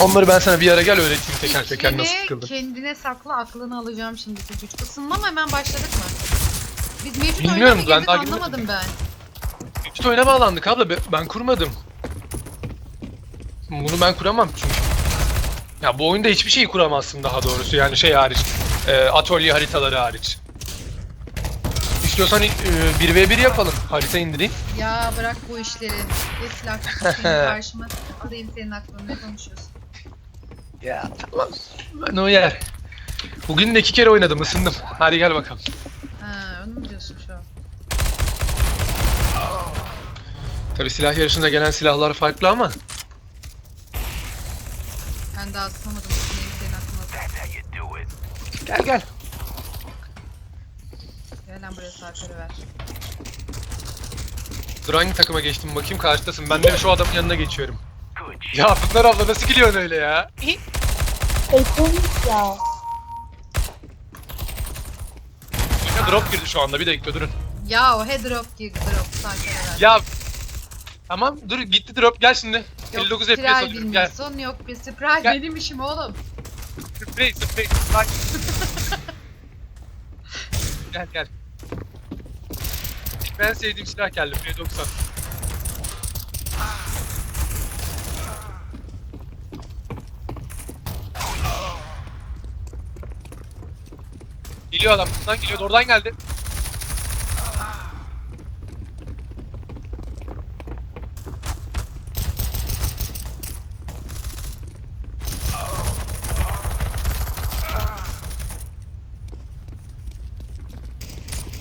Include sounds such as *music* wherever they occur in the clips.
Onları ben sana bir ara gel öğreteyim teker teker nasıl yeni tıkıldı. kendine sakla aklını alacağım şimdi çocuk. Isınma mı hemen başladık mı? Biz mevcut Bilmiyorum, oyuna mı ben girdik daha anlamadım ben. Üst oyuna bağlandık abla be- ben kurmadım. Bunu ben kuramam çünkü. Ya bu oyunda hiçbir şeyi kuramazsın daha doğrusu yani şey hariç. e, atölye haritaları hariç. İstiyorsan e, 1v1 yapalım. Harita indireyim. Ya bırak bu işleri. Geç silah *laughs* tutayım karşıma. Alayım senin aklını ne konuşuyorsun? Ya tamam. Ben o yer. Bugün de iki kere oynadım ısındım. Hadi gel bakalım. Ha onu mu diyorsun şu an? Tabi silah yarışında gelen silahlar farklı ama. Ben daha ısınamadım. Senin. Gel gel. Gel lan buraya sarkarı ver. Dur hangi takıma geçtim bakayım karşıdasın. Ben de şu adamın yanına geçiyorum. Ya Pınar abla nasıl gidiyorsun öyle ya? Ekonomik ya. Ya drop girdi şu anda bir dakika durun. Ya o head drop girdi drop sarkarı ver. Ya Tamam dur gitti drop gel şimdi. 59 FPS spiral alıyorum gel. bilmiyorsun yok bir spiral Gel. benim işim oğlum. Sprey sprey spray. *laughs* gel gel. Ben sevdiğim silah geldi P90. Geliyor adam. Buradan geliyor. Oradan geldi.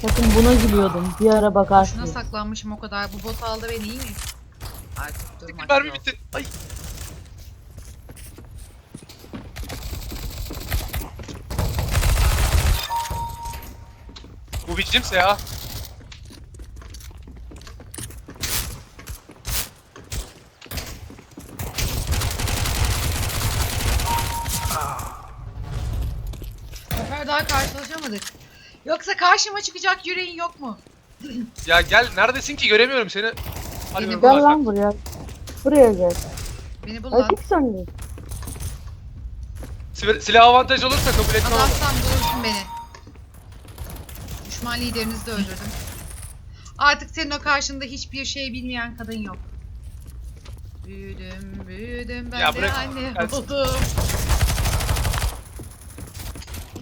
Bakın buna gülüyordum. Bir ara Şuna bakarsın. saklanmışım o kadar. Bu bot aldı beni iyi mi? Artık durmak Mermi yok. bitti. Ay. Bu sefer daha karşılaşamadık. Yoksa karşıma çıkacak yüreğin yok mu? *clears throat* Ya gel neredesin ki göremiyorum seni. Hadi Beni. Gel lan buraya. Buraya gel. Beni bul lan. Açık. Sil- Silah avantaj olursa kabul etmem ama. Bulursun beni. Düşman liderinizi de öldürdüm. Artık senin o karşında hiçbir şey bilmeyen kadın yok. Büyüdüm, büyüdüm ben Ya de bırak, anne gelsin. oldum.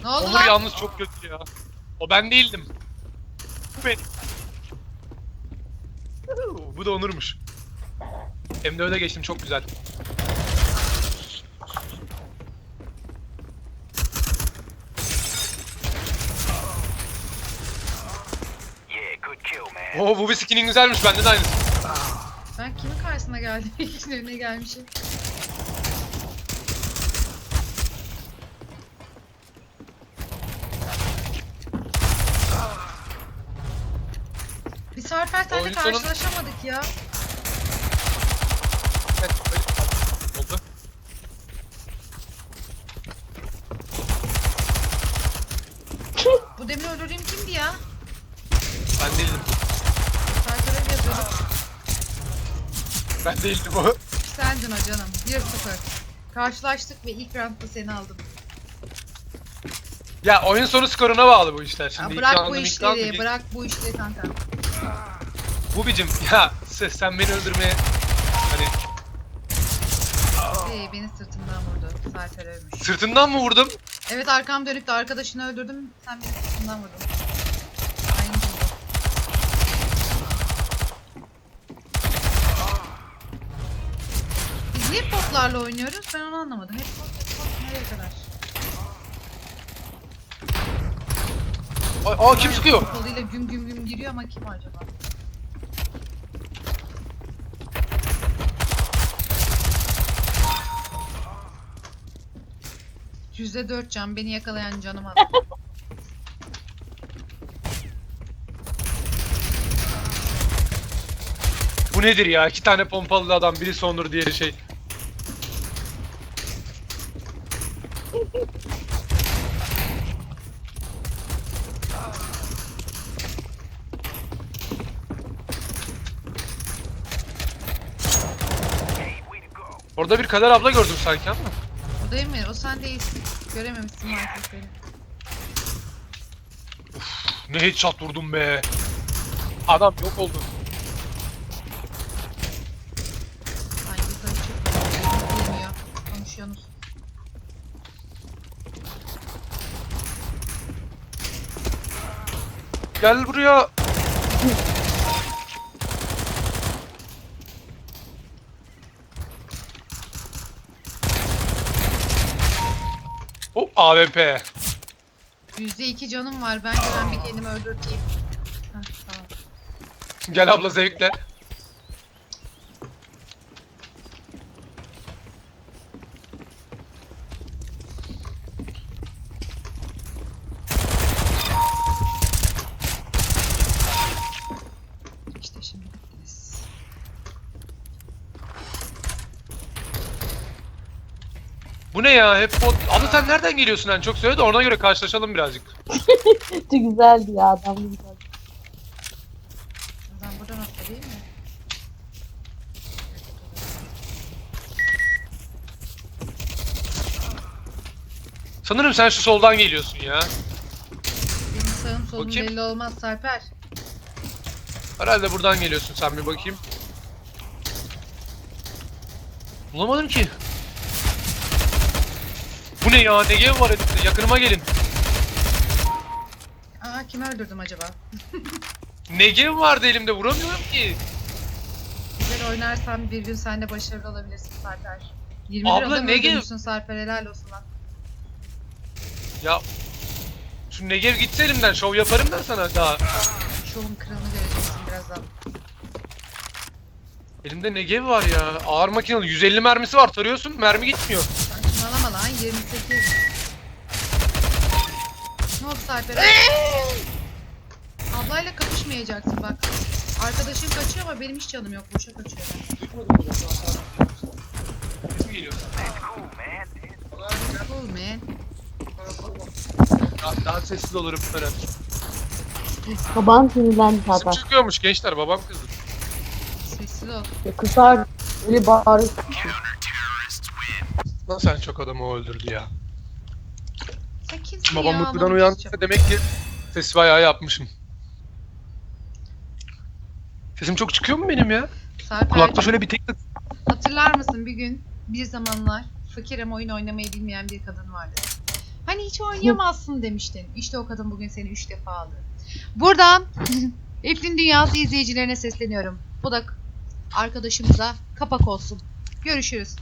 Ne oldu Onur lan? yalnız çok kötü ya. O ben değildim. Bu benim. Bu da Onur'muş. M4'e geçtim çok güzel. Oo bu bir skinin güzelmiş bende de aynısı. Ben kimin karşısına geldim? *laughs* İkisinin önüne gelmişim. Bir sefer seninle Oyun karşılaşamadık ya. Evet, böyle oldu. Bu demin öldürdüğüm kimdi ya? Ben değildim. Ben değildim o. Sendin o canım. 1-0. Karşılaştık ve ilk roundda seni aldım. Ya oyun sonu skoruna bağlı bu işler. Ya Şimdi bırak ilk bu round'um ilk round'um işleri, bırak bu işleri kanka. Bu bicim ya sen, sen beni öldürmeye hani Ee, beni sırtımdan vurdu. Sarkar ölmüş. sırtından mı vurdum? Evet arkam dönüp de arkadaşını öldürdüm. Sen beni sırtımdan vurdun. Aynı şey. Biz niye botlarla oynuyoruz? Ben onu anlamadım. Hep bot, hep bot. Nereye kadar? Aa, aa, kim sıkıyor? Koluyla güm güm güm giriyor ama kim acaba? Yüzde dört can beni yakalayan canım az. Bu nedir ya? İki tane pompalı adam, biri sondur, diğeri şey. Orada bir Kader abla gördüm sanki ama. O değil mi? O sen değilsin. Görememişsin maalesef beni. Ne headshot vurdum be. Adam yok oldu. Ben yukarı çıkmıyorum. Bilmiyor. Konuşuyorsunuz. Gel buraya. Hop AWP. Yüzde iki canım var. Bence ben bir kendimi öldürteyim. Heh, tamam. Gel abla zevkle. İşte şimdi bittiniz. Bu ne ya? Hep bot. Abla sen nereden geliyorsun en çok söyle de ona göre karşılaşalım birazcık. *laughs* Çok güzeldi ya adam güzel. Ben buradan atla değil mi? Sanırım sen şu soldan geliyorsun ya. Benim sağım solum Bakayım. belli olmaz Sarper. Herhalde buradan geliyorsun sen bir bakayım. Bulamadım ki. Bu ne ya? Ne game var elimde? Yakınıma gelin. Aa kimi öldürdüm acaba? Ne game vardı elimde? Vuramıyorum ki. Güzel oynarsan bir gün sen de başarılı olabilirsin Sarper. 21 Abla, adam ne ge- öldürmüşsün Sarper helal olsun lan. Ya şu Negev gitse elimden şov yaparım ben sana daha. Şovun kralını göreceksin birazdan. Elimde Negev var ya. Ağır makinalı 150 mermisi var. Tarıyorsun mermi gitmiyor. Saçmalama lan 28. Ne oldu Sarper? Ablayla kapışmayacaksın bak. Arkadaşın kaçıyor ama benim hiç canım yok. Boşa kaçıyor. Cool man. Daha, daha sessiz olurum böyle. Baban sinirlendi Sesim zaten. çıkıyormuş gençler babam kızdı. Sessiz ol. Ya Kısar öyle bağırıyor. Lan sen çok adamı öldürdü ya. Sen kimsin Babam ya? uykudan Lan uyandıysa demek ki sesi bayağı yapmışım. Sesim çok çıkıyor mu benim ya? Sarper, Kulakta şöyle bir tek hatırlar mısın bir gün bir zamanlar fakir ama oyun oynamayı bilmeyen bir kadın vardı. Hani hiç oynayamazsın demiştin. İşte o kadın bugün seni üç defa aldı. Buradan *laughs* Eflin Dünyası izleyicilerine sesleniyorum. Bu da arkadaşımıza kapak olsun. Görüşürüz.